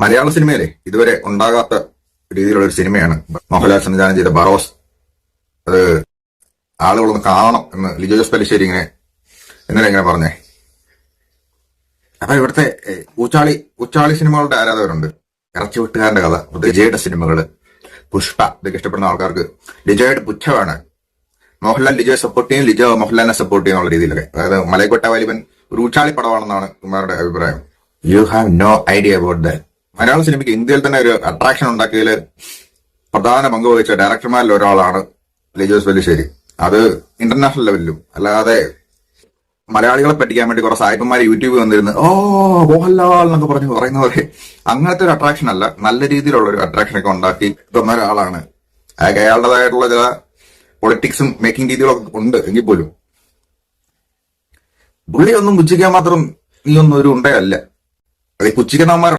മലയാള സിനിമയിലെ ഇതുവരെ ഉണ്ടാകാത്ത രീതിയിലുള്ള ഒരു സിനിമയാണ് മോഹൻലാൽ സംവിധാനം ചെയ്ത ബറോസ്. അത് ആളുകളൊന്ന് കാണണം എന്ന് ലിജോ പല്ലിശ്ശേരി ഇങ്ങനെ ഇന്നലെ ഇങ്ങനെ പറഞ്ഞേ. അപ്പൊ ഇവിടുത്തെ ഊച്ചാളി ഊച്ചാളി സിനിമകളുടെ ആരാധകരുണ്ട്? ഇറച്ചി വെട്ടുകാരന്റെ കഥ ലിജയുടെ സിനിമകൾ പുഷ്പ ഇതൊക്കെ ഇഷ്ടപ്പെടുന്ന ആൾക്കാർക്ക് ലിജോയുടെ പുച്ഛമാണ്. മോഹൻലാൽ ലിജോയെ സപ്പോർട്ട് ചെയ്യും ലിജോ മോഹൻലാലിനെ സപ്പോർട്ട് ചെയ്യുന്ന രീതിയിലൊക്കെ. അതായത് മലയക്കൊട്ട വാലിബൻ ഒരു ഊച്ചാളി പടമാണെന്നാണ് കുമാരുടെ അഭിപ്രായം. You have no idea about that മലയാള സിനിമയ്ക്ക് ഇന്ത്യയിൽ തന്നെ ഒരു അട്രാക്ഷൻ ഉണ്ടാക്കിയതിൽ പ്രധാന പങ്ക് വഹിച്ച ഡയറക്ടർമാരിൽ ഒരാളാണ് ലിജോസ് വെല്ലിശ്ശേരി. അത് ഇന്റർനാഷണൽ ലെവലിലും അല്ലാതെ മലയാളികളെ പറ്റിക്കാൻ വേണ്ടി കുറെ സായിപ്പന്മാർ യൂട്യൂബിൽ വന്നിരുന്നു ഓ മോഹൻലാൽ എന്നൊക്കെ പറഞ്ഞു പറയുന്ന പോലെ. അങ്ങനത്തെ ഒരു അട്രാക്ഷൻ അല്ല നല്ല രീതിയിലുള്ള ഒരു അട്രാക്ഷൻ ഒക്കെ ഉണ്ടാക്കി തന്ന ഒരാളാണ്. അയാളുടേതായിട്ടുള്ള ചില പൊളിറ്റിക്സും മേക്കിംഗ് രീതികളൊക്കെ ഉണ്ട് എങ്കിൽ പോലും. പുള്ളി ഒന്നും പുച്ഛിക്കാൻ മാത്രം നീ ഒന്നും ഒരു ഉണ്ടയല്ല. അത് പുച്ഛിക്കുന്നവന്മാർ